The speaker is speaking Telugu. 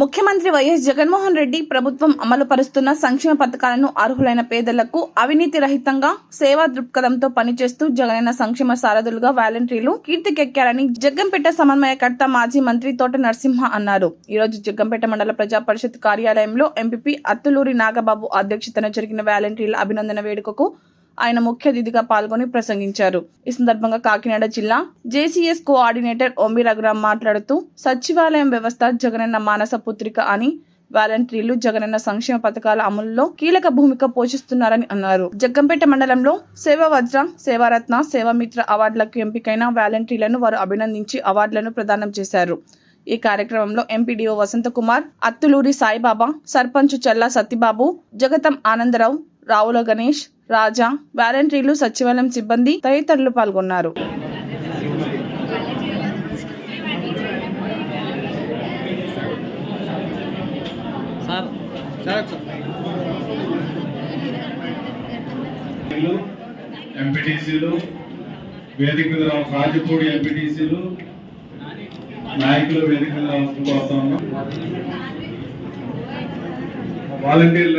ముఖ్యమంత్రి వైఎస్ జగన్మోహన్ రెడ్డి ప్రభుత్వం అమలు పరుస్తున్న సంక్షేమ పథకాలను అర్హులైన పేదలకు అవినీతి రహితంగా సేవా దృక్పథంతో పనిచేస్తూ జగనన్న సంక్షేమ సారథులుగా వాలంటీర్లు కీర్తికెక్కారని జగ్గంపేట సమన్వయకర్త మాజీ మంత్రి తోట నరసింహ అన్నారు. ఈ రోజు జగ్గంపేట మండల ప్రజా పరిషత్ కార్యాలయంలో ఎంపీపీ అత్తులూరి నాగబాబు అధ్యక్షతన జరిగిన వాలంటీర్ల అభినందన వేడుకకు ఆయన ముఖ్య అతిథిగా పాల్గొని ప్రసంగించారు. ఈ సందర్భంగా కాకినాడ జిల్లా జేసీఎస్ కోఆర్డినేటర్ ఓమి రఘురామ్ మాట్లాడుతూ సచివాలయం వ్యవస్థ జగనన్న మానస పుత్రిక అని వాలంటీర్లు జగనన్న సంక్షేమ పథకాల అమలులో కీలక భూమిక పోషిస్తున్నారని అన్నారు. జగ్గంపేట మండలంలో సేవా వజ్ర సేవారత్న సేవామిత్ర అవార్డులకు ఎంపికైన వాలంటీర్లను వారు అభినందించి అవార్డులను ప్రదానం చేశారు. ఈ కార్యక్రమంలో ఎంపీడీఓ వసంతకుమార్ అత్తులూరి సాయిబాబా సర్పంచ్ చల్లా సత్యబాబు జగతం ఆనందరావు రావుల గణేష్ రాజా వాలంటీర్లు సచివాలయం సిబ్బంది తదితరులు పాల్గొన్నారు. సార్. ఎంపీటీసీలు వేదిక మీద రా- రాజపూడి ఎంపీటీసీలు నాయకులు వేదిక మీద వాలంటీర్లు